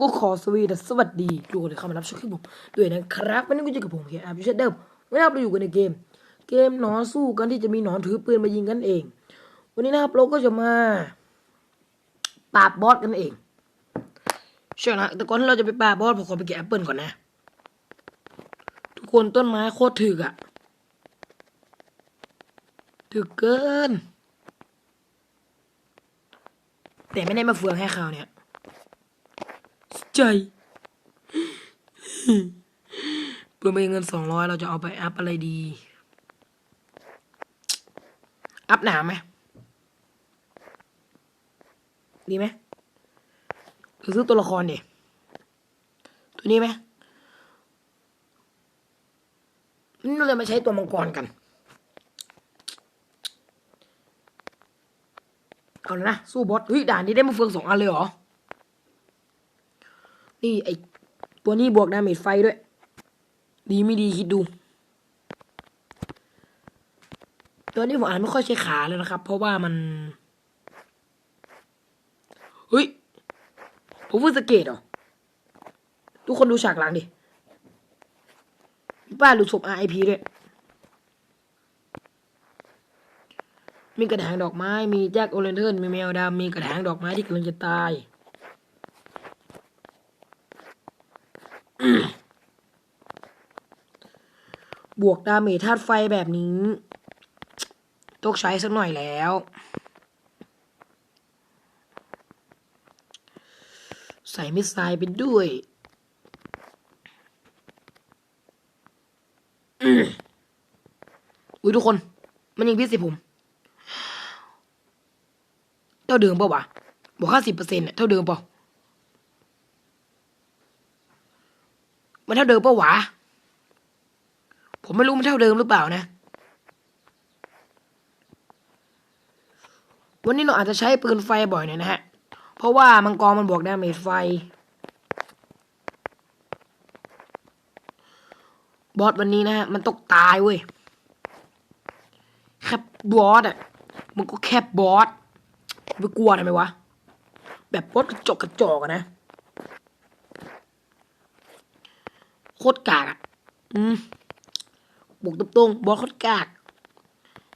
ก็ขอสวีดัสสวัสดีทุกคนที่เข้ามารับชมคลิปผมด้วยนะครับวันนี้ก็อยู่กับผมเฮียอาร์พิเชษเดิมวันนี้เราอยู่กันในเกม เกมหนอนสู้กันที่จะมีหนอนถือปืนมายิงกันเอง วันนี้นะครับเราก็จะมาปราบบอสกันเองใช่นะแต่ก่อนที่เราจะไปปราบบอสผมขอไปเก็บแอปเปิลก่อนนะ ทุกคนต้นไม้โคตรถึกอะถึกเกิน แต่ไม่ได้มาเฟืองให้เขาเนี่ย ใจเพื่อไม่เงินสองร้อยเราจะเอาไปอัพอะไรดี อัพหนามไหมดีไหมหรือซื้อตัวละครดิตัวนี้ไหมนี่เราจะมาใช้ตัวมังกรกัน เอาเลยนะ สู้บอสเฮ้ยด่านนี้ได้มาเฟืองสองอันเลยเหรอ นี่ไอตัวนี้บวกดาเมจไฟด้วย ดีไม่ดีคิดดู ตัวนี้ผมอ่านไม่ค่อยใช้ขาเลยนะครับ เพราะว่ามันเฮ้ยผมเพิ่งสังเกตเหรอ ทุกคนดูฉากหลังดิป้าหลุดศพ RIP ด้วย มีกระถางดอกไม้ มีแจ็คโอเลนเทิร์นมีแมวดำมีกระถางดอกไม้ที่กำลังจะตาย บวกดาเมจธาตุไฟแบบนี้ ต้องใช้สักหน่อยแล้ว ใส่มิสไซล์ไปด้วยอุ้ยทุกคน มันยิงพิษสิผม ท่าเดิมเปล่าวะบวกห้าสิบเปอร์เซ็นต์เท่าเดิมเปล่ามันเท่าเดิมเปล่าวะผมไม่รู้มันเท่าเดิมหรือเปล่านะ วันนี้เราอาจจะใช้ปืนไฟบ่อยหน่อยนะฮะ เพราะว่ามังกรมันบวกดาเมจไฟ บอสวันนี้นะฮะ มันตกตายเว้ย แคปบอสอะ มันก็แคปบอส ไม่กลัวทำไมวะ แบบบอสกระจกกระจอกอะนะ โคตรกากอะ อืมบุกตรงๆบอสโคตรกาก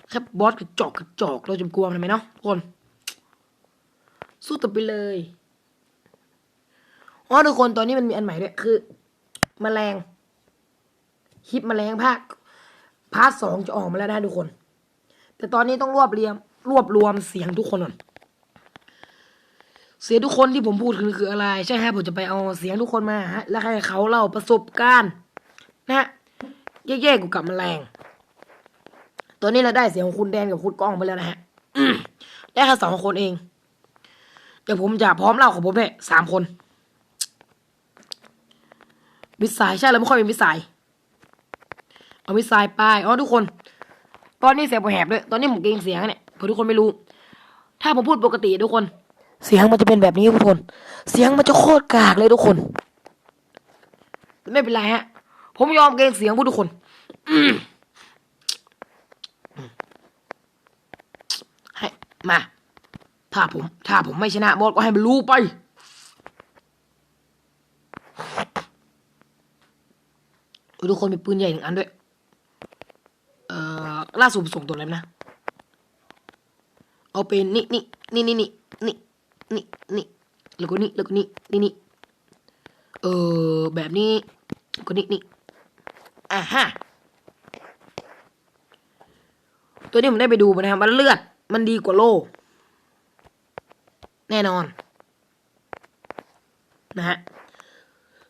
แค่บอสกระจอกกระจอกเราจะกลัวมันทำไมเนาะทุกคน สู้ต่อไปเลยอ๋อทุกคนตอนนี้มันมีอันใหม่ด้วยคือแมลงคลิปแมลงภาคพาร์ทสองจะออกมาแล้วนะทุกคน แต่ตอนนี้ต้องรวบเรียมรวบรวมเสียงทุกคนก่อน เสียงทุกคนที่ผมพูดคือคืออะไร ใช่ฮะผมจะไปเอาเสียงทุกคนมาฮะแล้วให้เขาเล่าประสบการณ์ นะฮะแย่ๆกูกับแมลงตัวนี้เราได้เสียงของคุณแดนกับคุณก้องไปแล้วนะฮะได้แค่สองคนเอง เดี๋ยวผมจะพร้อมเล่าของผมเนี่ยสามคนมิสไซใช่แล้วไม่ค่อยมีมิสไซเอามิสไซไปอ๋อทุกคน ตอนนี้เสียงผมแหบเลยตอนนี้ผมเกรงเสียงเนี่ยเพราะทุกคนไม่รู้ ถ้าผมพูดปกติทุกคน เสียงมันจะเป็นแบบนี้ทุกคน เสียงมันจะโคตรกากเลยทุกคน ไม่เป็นไรฮะ ผมยอมเกรงเสียงพวกทุกคนให้มา ถ้าผม ถ้าผมไม่ชนะบอสก็ให้มันรู้ไป ทุกคนมีปืนใหญ่หนึ่งอันด้วย เอ่อล่าสุดส่งตัวอะไรนะ เอาเป็นนี่นี่นี่นี่นี่ นี่นี่แล้วก็นี่แล้วก็นี่นี่นี่เออแบบนี้แล้วก็นี่นี่อ่าฮะตัวนี้ผมได้ไปดูมานะครับมันเลือด มันดีกว่าโล แน่นอน นะฮะ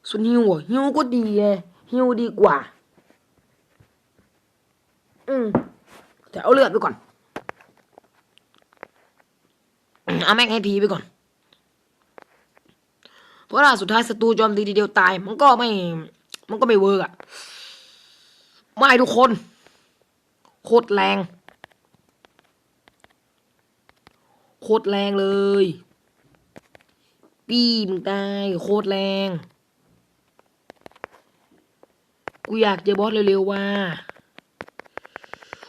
ส่วนฮิวฮิวก็ดีไงฮิวดีกว่า อืมแต่เอาเลือดไปก่อนอืม เอาแม็กให้ทีไปก่อน เพราะว่าสุดท้ายศัตรูจอมตีทีเดียวตาย มันก็ไม่ มันก็ไม่เวิร์กอะไม่ทุกคน โคตรแรง โคตรแรงเลยปีมึงตายโคตรแรง กูอยากเจอบอสเร็วๆว่า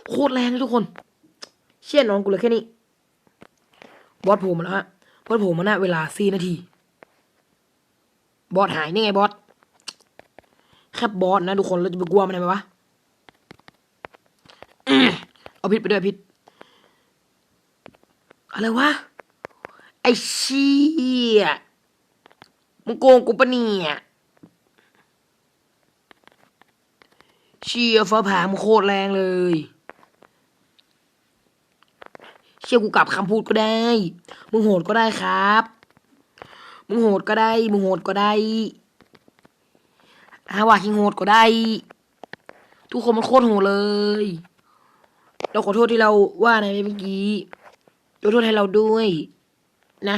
โคตรแรงเลยทุกคน เชี่ยน้องกูเลยแค่นี้ บอสโผล่มาแล้วฮะเปิดผมมาเวลาสี่นาที บอสหายนี่ไงบอสแค่บอสนะทุกคนเราจะไปกลัวมันทำไมวะเอาพิษไปด้วยพิษอะไรวะ ไอ้เชี่ยมึงโกงกูปะเนี่ยเชี่ยฟ้าผ่ามึงโคตรแรงเลย เชี่ยกูกลับคำพูดก็ได้ มึงโหดก็ได้ครับ มึงโหดก็ได้ มึงโหดก็ได้ฮาว่าคิงโหดก็ได้ ทุกคนมันโคตรโหดเลย เราขอโทษที่เราว่าในเมื่อกี้ยกโทษให้เราด้วย นะ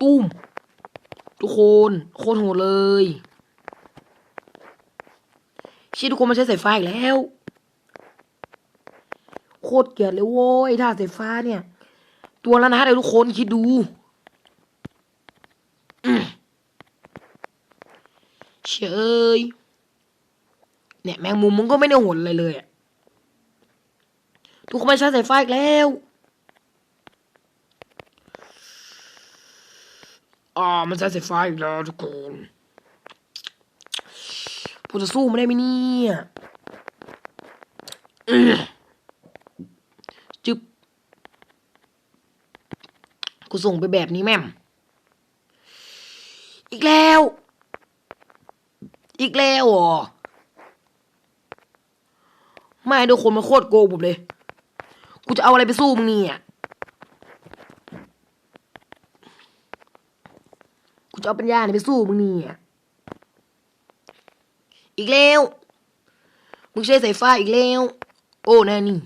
ตุ้ม ทุกคน โคตรโหดเลยเชี่ยทุกคนมันใช้สายไฟอีกแล้ว คตรเกลียดเลยโว้ยท่าสายฟ้าเนี่ย ตัวละนะเลยวทุกคนคิดดูเชยเนี่ยแมงมุมมึงก็ไม่ได้หดอะไรเลยอะทุกคนมันใช้สายไฟอีกแล้วอ่ามันใช้สายไฟอีกแล้วทุกคนผมจะสู้มันได้ไหมเนี่ย จึบกูส่งไปแบบนี้แม่ม อีกแล้ว อีกแล้วเหรอไม่ทุกคนมาโคตรโกงผมเลย กูจะเอาอะไรไปสู้มึงนี่ยกูจะเอาปัญญาไหนไปสู้มึงนี่ยอีกแล้ว มึงใช้สายฟ้าอีกแล้ว โอ้แน่นี่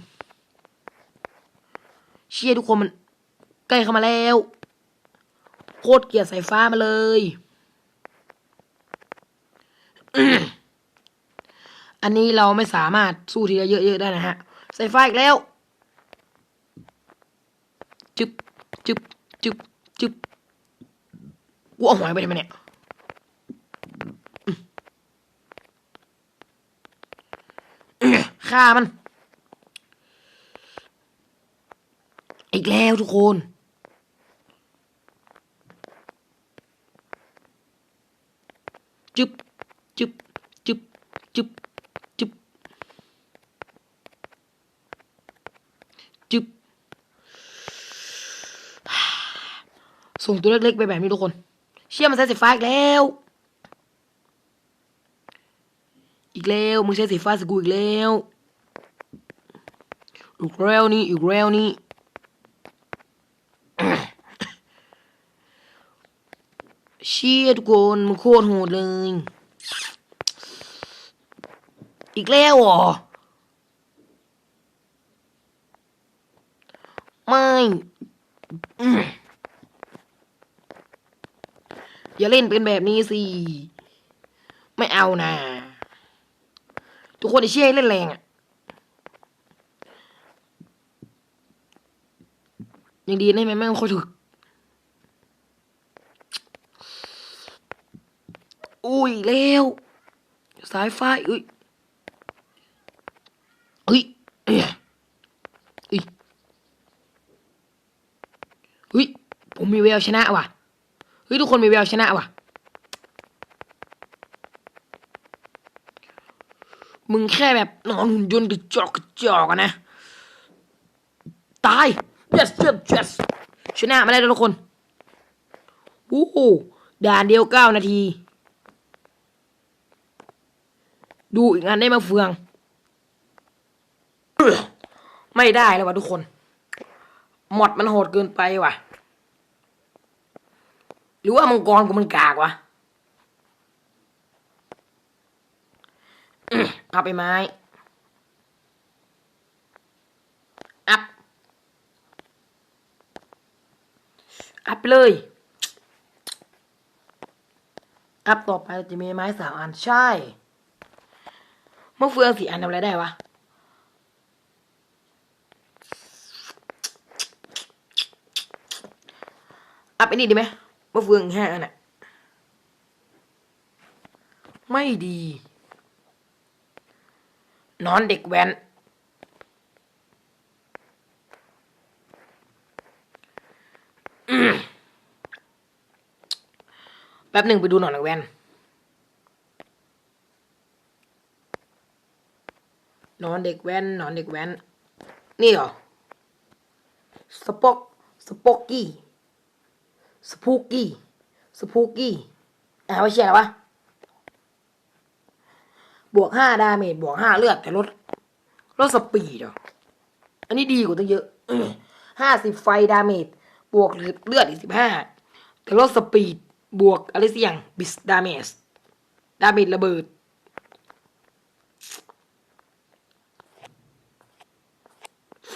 เชี่ยทุกคนมัน ใกล้เข้ามาแล้ว โคตรเกลียดสายฟ้ามาเลยอันนี้เราไม่สามารถสู้ทีละเยอะๆได้นะฮะสายฟ้าอีกแล้ว จึบจึบจึบจึบกูเอาหอยไปทำไมเนี่ยอื้ออื้อฆ่ามัน กแล้วทุกคน จึบจึบจึบจึบจึบจึบส่งตัวเล็กๆไปแบบนี้ทุกคน เชี่ยมันใช้สีฟ้าอีกแล้ว อีกแล้วมึงใช้สีฟ้าสกูอีกแล้วอีกแล้วนี่อีกแล้วนี่ เชี่ยทุกคนมันโคตรโหดเลย อีกแล้วเหรอ ไม่ อย่าเล่นเป็นแบบนี้สิ ไม่เอานะ ทุกคนไอ้เชี่ยเล่นแรงอะยังดีนะแม่แม่งโคตรถึก อุ้ยเร็วสายไฟอุ้ยเฮ้ยเอ้ยเฮ้ยเฮ้ยผมมีแววชนะว่ะเฮ้ยทุกคนมีแววชนะว่ะ มึงแค่แบบนอนหุ่นยนต์กระจอกกระจอกนะ ตาย yes yes yes ชนะมาได้แล้วทุกคนโอ้โหด่านเดียวเก้านาที ดูอีกงานได้มาเฟือง ไม่ได้แล้ววะทุกคน หมดมันโหดเกินไปว่ะ หรือว่ามังกรกูมันกากวะอื้อเอาไปไม้อัพอัพไปเลยอัพต่อไปจะมีไม้สามอันใช่ มะเฟืองสีอันทำอะไรได้วะอัพไอ้นี่ดีไหมมะเฟืองห้าอันน่ะไม่ดี นอนเด็กแว้นแป๊บหนึ่งไปดูหน่อยนะแวน นอนเด็กแว้นนอนเด็กแว้น นี่เหรอสป็อกสป็อกกี้สปูกี้สปูกี้อ่าไม่ใช่หรอวะบวกห้าดาเมจบวกห้าเลือดแต่ลดลดสปีดเหรออันนี้ดีกว่าตั้งเยอะห้าสิบไฟดาเมจบวกเลือดอีกสิบห้าแต่ลดสปีดบวกอะไรสักอย่างบิสดาเมจดาเมจระเบิด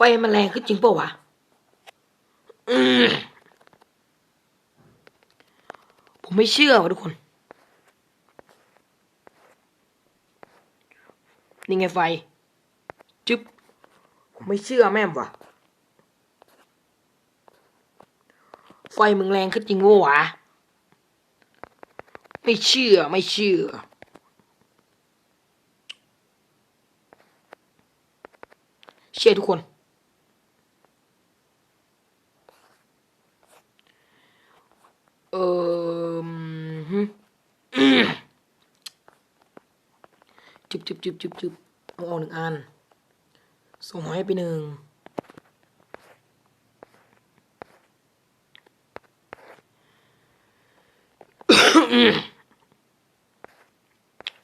ไฟมันแรงขึ้นจริงปล่าวะมผมไม่เชื่อว่ะทุกคน นี่ไงไฟ จึ๊บ ผมไม่เชื่อแม่มว่ะ ไฟมึงแรงขึ้นจริงวะวะ ไม่เชื่อไม่เชื่อเชื่อทุกคน เออฮึ จุบจุบจุบเอาออกหนึ่งอัน ส่งให้ไปหนึ่ง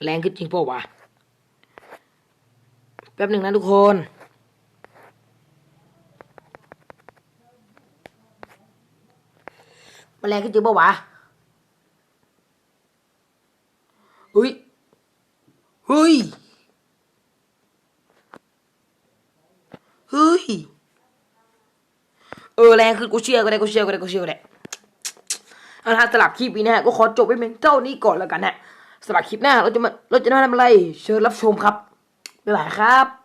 แรงขึ้นจริงป่าวะ แป๊บหนึ่งนะทุกคนมันแรงขึ้นจริงป่าวะ เฮ้ย เฮ้ย เฮ้ ยเออแรงขึ้นกูเชื่อก็ได้กูเชื่อก็ได้กูเชื่อก็ได้เอาละสลับคลิปนี้นะฮะก็ขอจบไปเป็นเท่านี้ก่อนแล้วกันนะสลับคลิปหน้าเราจะมาเราจะมาทำอะไร เชิญรับชมครับบ๊ายบายครับ